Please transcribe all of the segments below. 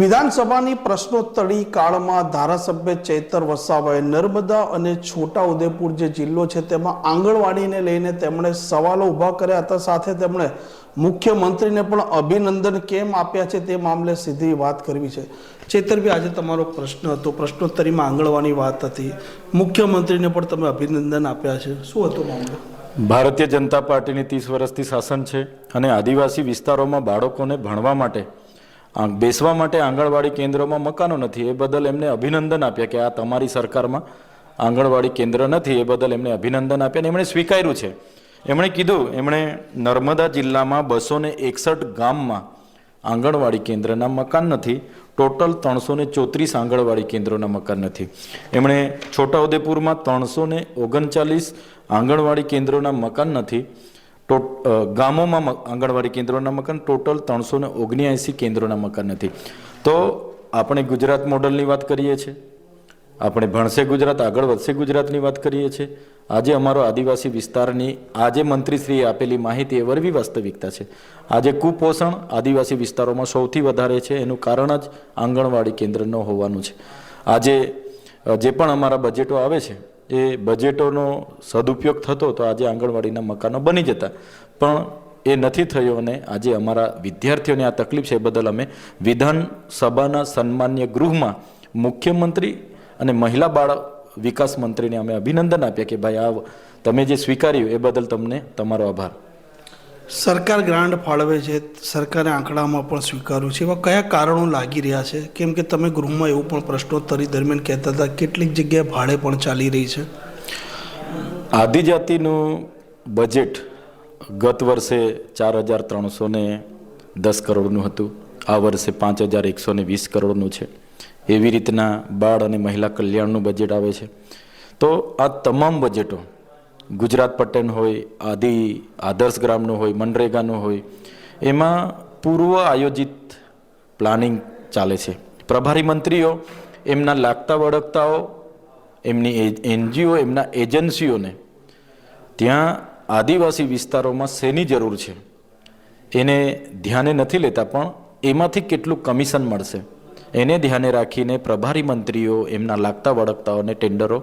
વિધાનસભાની પ્રશ્નોત્તરી કાળમાં ધારાસભ્ય ચૈતર વસાવાએ નર્મદા અને છોટા ઉદેપુર જે જિલ્લો છે તેમાં આંગણવાડીને લઈને તેમણે સવાલો ઊભા કર્યા હતા. સાથે તેમણે મુખ્યમંત્રીને પણ અભિનંદન કેમ આપ્યા છે તે મામલે સીધી વાત કરવી છે. ચેતરભાઈ, આજે તમારો પ્રશ્ન હતો. પ્રશ્નોત્તરીમાં આંગણવાડી વાત હતી. મુખ્યમંત્રીને પણ તમે અભિનંદન આપ્યા છે. શું હતો મામલો? ભારતીય જનતા પાર્ટીની ત્રીસ વર્ષથી શાસન છે અને આદિવાસી વિસ્તારોમાં બાળકોને ભણવા માટે બેસવા માટે આંગણવાડી કેન્દ્રોમાં મકાનો નથી, એ બદલ એમને અભિનંદન આપ્યા કે આ તમારી સરકારમાં આંગણવાડી કેન્દ્ર નથી, એ બદલ એમને અભિનંદન આપ્યા અને એમણે સ્વીકાર્યું છે. એમણે કીધું, એમણે નર્મદા જિલ્લામાં બસો ને એકસઠ ગામમાં આંગણવાડી કેન્દ્રના મકાન નથી, ટોટલ ત્રણસો ને ચોત્રીસ આંગણવાડી કેન્દ્રોના મકાન નથી. એમણે છોટાઉદેપુરમાં ત્રણસો ને ઓગણચાલીસ આંગણવાડી કેન્દ્રોના મકાન નથી ટો ગામોમાં આંગણવાડી કેન્દ્રોના મકાન, ટોટલ ત્રણસો ને ઓગણ્યાએંસી કેન્દ્રોના મકાન નથી. તો આપણે ગુજરાત મોડલની વાત કરીએ છીએ, આપણે ભણશે ગુજરાત, આગળ વધશે ગુજરાતની વાત કરીએ છીએ. આજે અમારો આદિવાસી વિસ્તારની, આજે મંત્રીશ્રીએ આપેલી માહિતી એ વરવી વાસ્તવિકતા છે. આજે કુપોષણ આદિવાસી વિસ્તારોમાં સૌથી વધારે છે, એનું કારણ જ આંગણવાડી કેન્દ્ર ન હોવાનું છે. આજે જે પણ અમારા બજેટો આવે છે એ બજેટોનો સદુપયોગ થતો તો આજે આંગણવાડીના મકાનો બની જતા. પણ એ નથી થયો અને આજે અમારા વિદ્યાર્થીઓને આ તકલીફ છે એ બદલ અમે વિધાનસભાના સન્માન્ય ગૃહમાં મુખ્યમંત્રી અને મહિલા બાળ વિકાસ મંત્રીને અમે અભિનંદન આપ્યા કે ભાઈ આ તમે જે સ્વીકાર્યું એ બદલ તમને તમારો આભાર. સરકાર ગ્રાન્ટ ફાળવે છે, સરકારે આંકડામાં પણ સ્વીકાર્યું છે. એવા કયા કારણો લાગી રહ્યા છે? કેમ કે તમે ગૃહમાં એવું પણ પ્રશ્નોત્તરી દરમિયાન કહેતા હતા, કેટલીક જગ્યાએ ભાડે પણ ચાલી રહી છે. આદિજાતિનું બજેટ ગત વર્ષે ચાર હજાર ત્રણસો ને દસ કરોડનું હતું. આ વર્ષે પાંચ હજાર એકસો ને વીસ કરોડનું છે. એવી રીતના બાળ અને મહિલા કલ્યાણનું બજેટ આવે છે. તો આ તમામ બજેટો ગુજરાત પટેલ હોય, આદિ આદર્શ ગ્રામનું હોય, મનરેગાનું હોય, એમાં પૂર્વ આયોજિત પ્લાનિંગ ચાલે છે. પ્રભારી મંત્રીઓ એમના લાગતા વળગતાઓ, એમની એનજીઓ, એમના એજન્સીઓને ત્યાં આદિવાસી વિસ્તારોમાં શેની જરૂર છે? એને ધ્યાને નથી લેતા, પણ એમાંથી કેટલું કમિશન મળશે? એને ધ્યાને રાખીને પ્રભારી મંત્રીઓ, એમના લાગતા વળગતાઓને ટેન્ડરો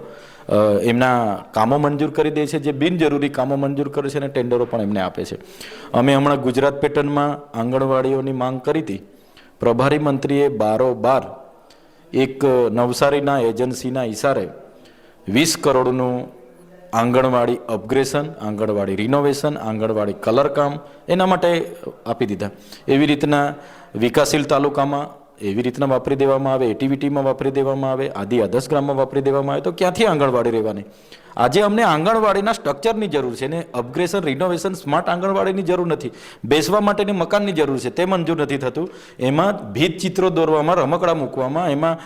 એમના કામો મંજૂર કરી દે છે, જે બિનજરૂરી કામો મંજૂર કરે છે અને ટેન્ડરો પણ એમને આપે છે. અમે હમણાં ગુજરાત પેટર્નમાં આંગણવાડીઓની માંગ કરી હતી. પ્રભારી મંત્રીએ બારોબાર એક નવસારીના એજન્સીના ઇશારે વીસ કરોડનું anganwadi upgradation, anganwadi renovation, anganwadi colour કામ એના માટે આપી દીધા. એવી રીતના વિકાસશીલ તાલુકામાં એવી રીતના વાપરી દેવામાં આવે, એટીવીટીમાં વાપરી દેવામાં આવે, આદિ આદર્શ ગ્રામમાં વાપરી દેવામાં આવે, તો ક્યાંથી આંગણવાડી રહેવાની? આજે અમને આંગણવાડીના સ્ટ્રક્ચરની જરૂર છે ને અપગ્રેશન રિનોવેશન સ્માર્ટ આંગણવાડીની જરૂર નથી. બેસવા માટેની મકાનની જરૂર છે, તે મંજૂર નથી થતું. એમાં ભીત ચિત્રો દોરવામાં, રમકડા મૂકવામાં, એમાં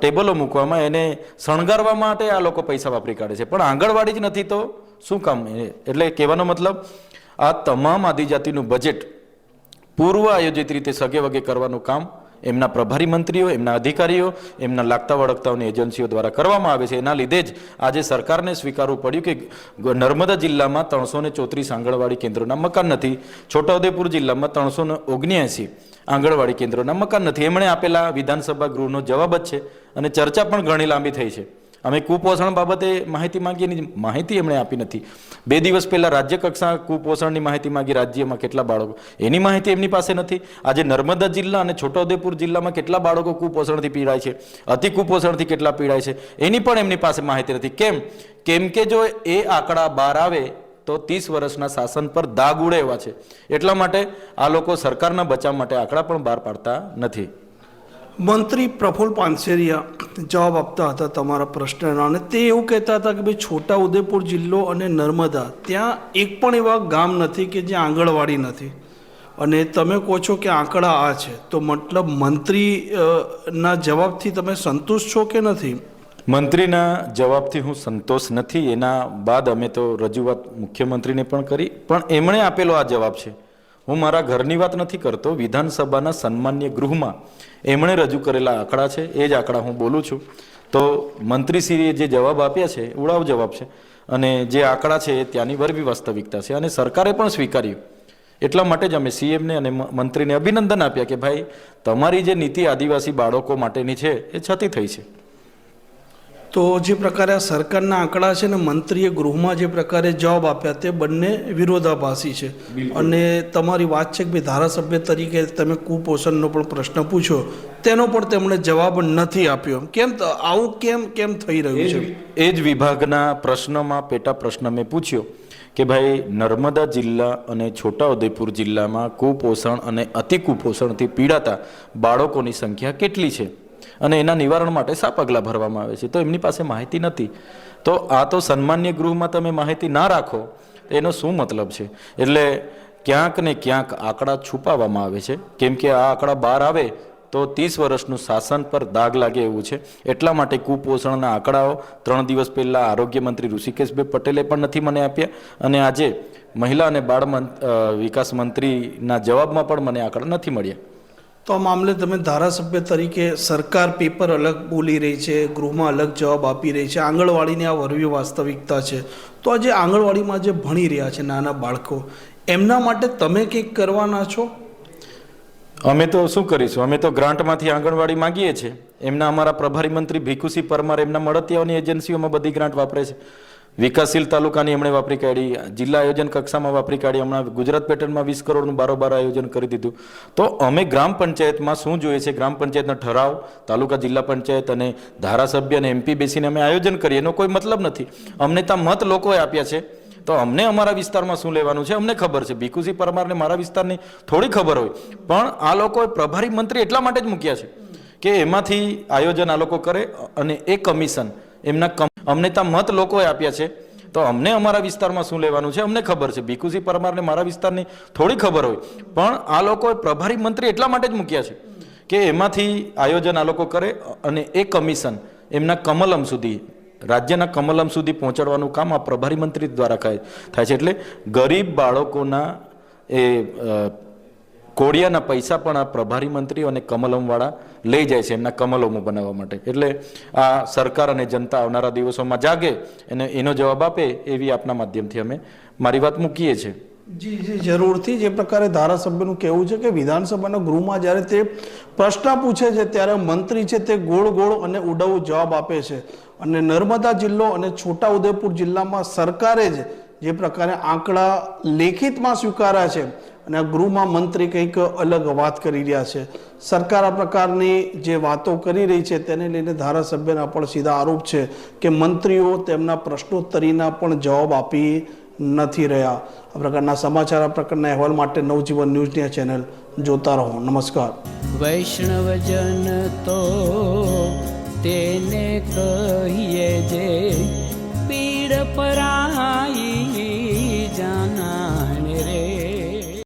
ટેબલો મૂકવામાં, એને શણગારવા માટે આ લોકો પૈસા વાપરી કાઢે છે. પણ આંગણવાડી જ નથી તો શું કામ? એટલે કહેવાનો મતલબ, આ તમામ આદિજાતિનું બજેટ પૂર્વ આયોજિત રીતે સગે વગે કરવાનું કામ એમના પ્રભારી મંત્રીઓ, એમના અધિકારીઓ, એમના લાગતા વળગતાઓની એજન્સીઓ દ્વારા કરવામાં આવે છે. એના લીધે જ આજે સરકારને સ્વીકારવું પડ્યું કે નર્મદા જિલ્લામાં ત્રણસો ને ચોત્રીસ આંગણવાડી કેન્દ્રોના મકાન નથી. છોટાઉદેપુર જિલ્લામાં ત્રણસો ને ઓગણ્યાસી આંગણવાડી કેન્દ્રોના મકાન નથી. એમણે આપેલા વિધાનસભા ગૃહનો જવાબ જ છે અને ચર્ચા પણ ઘણી લાંબી થઈ છે. અમે કુપોષણ બાબતે માહિતી માંગી એની માહિતી એમણે આપી નથી. બે દિવસ પહેલાં રાજ્ય કક્ષા કુપોષણની માહિતી માંગી રાજ્યમાં કેટલા બાળકો. એની માહિતી એમની પાસે નથી. આજે નર્મદા જિલ્લા અને છોટાઉદેપુર જિલ્લામાં કેટલા બાળકો કુપોષણથી પીડાય છે? અતિ કુપોષણથી કેટલા પીડાય છે? એની પણ એમની પાસે માહિતી નથી. કેમ? કેમ કે જો એ આંકડા બહાર આવે, તો ત્રીસ વર્ષના શાસન પર દાગ ઉડે એવા છે. એટલા માટે આ લોકો સરકારના બચાવ માટે આંકડા પણ બહાર પાડતા નથી. મંત્રી પ્રફુલ પાનસેરિયા જવાબ આપતા હતા તમારા પ્રશ્નના અને તે એવું કહેતા હતા કે ભાઈ છોટા ઉદેપુર જિલ્લો અને નર્મદા, ત્યાં એક પણ એવા ગામ નથી કે જ્યાં આંગણવાડી નથી. અને તમે કહો છો કે આંકડા આ છે, તો મતલબ મંત્રી ના જવાબથી તમે સંતુષ્ટ છો કે નથી? મંત્રીના જવાબથી હું સંતોષ નથી, એના બાદ અમે તો રજૂઆત મુખ્યમંત્રીને પણ કરી, પણ એમણે આપેલો આ જવાબ છે. હું મારા ઘરની વાત નથી કરતો, વિધાનસભાના સન્માન્ય ગૃહમાં એમણે રજૂ કરેલા આંકડા છે, એ જ આંકડા હું બોલું છું. તો મંત્રીશ્રીએ જે જવાબ આપ્યા છે ઉડાવ જવાબ છે. અને જે આંકડા છે, એ ત્યાંની વરવી વાસ્તવિકતા છે. અને સરકારે પણ સ્વીકાર્યું. એટલા માટે જ અમે સીએમને અને મંત્રીને અભિનંદન આપ્યા કે ભાઈ, તમારી જે નીતિ આદિવાસી બાળકો માટેની છે, એ છતી થઈ છે. તો જે પ્રકારે આ સરકારના આંકડા છે ને મંત્રીએ ગૃહમાં જે પ્રકારે જવાબ આપ્યા તે બંને વિરોધાભાસી છે. અને તમારી વાત છે કે ભાઈ ધારાસભ્ય તરીકે તમે કુપોષણનો પણ પ્રશ્ન પૂછો તેનો પણ તેમણે જવાબ નથી આપ્યો. કેમ ત- આવું કેમ કેમ થઈ રહ્યું છે? એ જ વિભાગના પ્રશ્નમાં પેટા પ્રશ્ન મેં પૂછ્યો કે ભાઈ નર્મદા જિલ્લા અને છોટાઉદેપુર જિલ્લામાં કુપોષણ અને અતિ કુપોષણથી પીડાતા બાળકોની સંખ્યા કેટલી છે? અને એના નિવારણ માટે શા પગલાં ભરવામાં આવે છે. તો એમની પાસે માહિતી નથી. તો આ તો સન્માન્ય ગૃહમાં તમે માહિતી ના રાખો એનો શું મતલબ છે? એટલે ક્યાંક ને ક્યાંક આંકડા છુપાવવામાં આવે છે. કેમ કે આ આંકડા બહાર આવે તો ત્રીસ વર્ષનું શાસન પર દાગ લાગે એવું છે. એટલા માટે કુપોષણના આંકડાઓ ત્રણ દિવસ પહેલાં આરોગ્ય મંત્રી ઋષિકેશભાઈ પટેલે પણ નથી મને આપ્યા. અને આજે મહિલા અને બાળ વિકાસ મંત્રીના જવાબમાં પણ મને આંકડા નથી મળ્યા. તો આ મામલે તમે ધારાસભ્ય તરીકે સરકાર પેપર અલગ બોલી રહી છે, ગૃહમાં અલગ જવાબ આપી રહી છે, આંગણવાડીની આ વરવી વાસ્તવિકતા છે. તો આ જે આંગણવાડીમાં જે ભણી રહ્યા છે નાના બાળકો, એમના માટે તમે કંઈક કરવાના છો? અમે તો શું કરીશું? અમે તો ગ્રાન્ટમાંથી આંગણવાડી માંગીએ છીએ. એમના અમારા પ્રભારી મંત્રી ભીખુસિંહ પરમાર એમના મળતિયાઓની એજન્સીઓમાં બધી ગ્રાન્ટ વાપરે છે. વિકાસશીલ તાલુકાની એમણે વાપરી કાઢી, જિલ્લા આયોજન કક્ષામાં વાપરી કાઢી, હમણાં ગુજરાત પેટર્નમાં વીસ કરોડનું બારોબાર આયોજન કરી દીધું. તો અમે ગ્રામ પંચાયતમાં શું જોઈએ છે? ગ્રામ પંચાયતનો ઠરાવ, તાલુકા જિલ્લા પંચાયત અને ધારાસભ્ય અને એમપી બેસીને અમે આયોજન કરીએ, એનો કોઈ મતલબ નથી. અમને ત્યાં મત લોકોએ આપ્યા છે. તો અમને અમારા વિસ્તારમાં શું લેવાનું છે? અમને ખબર છે. ભીખુસિંહ પરમારને મારા વિસ્તારની થોડી ખબર હોય. પણ આ લોકોએ પ્રભારી મંત્રી એટલા માટે જ મૂક્યા છે કે એમાંથી આયોજન આ લોકો કરે અને એ કમિશન એમના અમને ત્યાં મત લોકોએ આપ્યા છે. તો અમને અમારા વિસ્તારમાં શું લેવાનું છે? અમને ખબર છે. ભીખુસિંહ પરમારને મારા વિસ્તારની થોડી ખબર હોય. પણ આ લોકોએ પ્રભારી મંત્રી એટલા માટે જ મૂક્યા છે કે એમાંથી આયોજન આ લોકો કરે અને એ કમિશન એમના કમલમ સુધી, રાજ્યના કમલમ સુધી પહોંચાડવાનું કામ આ પ્રભારી મંત્રી દ્વારા થાય છે. એટલે ગરીબ બાળકોના એ કોડિયાના પૈસા પણ આ પ્રભારી મંત્રી અને કમલમવાળા લઈ જાય છે એમના કમલમો બનાવવા માટે. એટલે આ સરકાર અને જનતા આવનારા દિવસોમાં જાગે અને એનો જવાબ આપે એવી આપના માધ્યમથી અમે મારી વાત મૂકીએ છીએ. જી જી, જરૂરથી. જે પ્રકારે ધારાસભ્યનું કહેવું છે કે વિધાનસભાના ગૃહમાં જ્યારે તે પ્રશ્ન પૂછે છે, ત્યારે મંત્રી છે તે ગોળ ગોળ અને ઉડાઉ જવાબ આપે છે. અને નર્મદા જિલ્લો અને છોટાઉદેપુર જિલ્લામાં સરકારે જ જે પ્રકારે આંકડા લેખિતમાં સ્વીકાર્યા છે અને ગૃહમાં મંત્રી કંઈક અલગ વાત કરી રહ્યા છે. સરકાર આ પ્રકારની જે વાતો કરી રહી છે તેને લઈને ધારાસભ્યના પણ સીધા આરોપ છે કે મંત્રીઓ તેમના પ્રશ્નોત્તરીના પણ જવાબ આપી નથી રહ્યા. આ પ્રકારના સમાચાર આ પ્રકારના અહેવાલ માટે નવજીવન ન્યૂઝની આ ચેનલ જોતા રહો. નમસ્કાર. વૈષ્ણવજન તો તેને કહીએ જે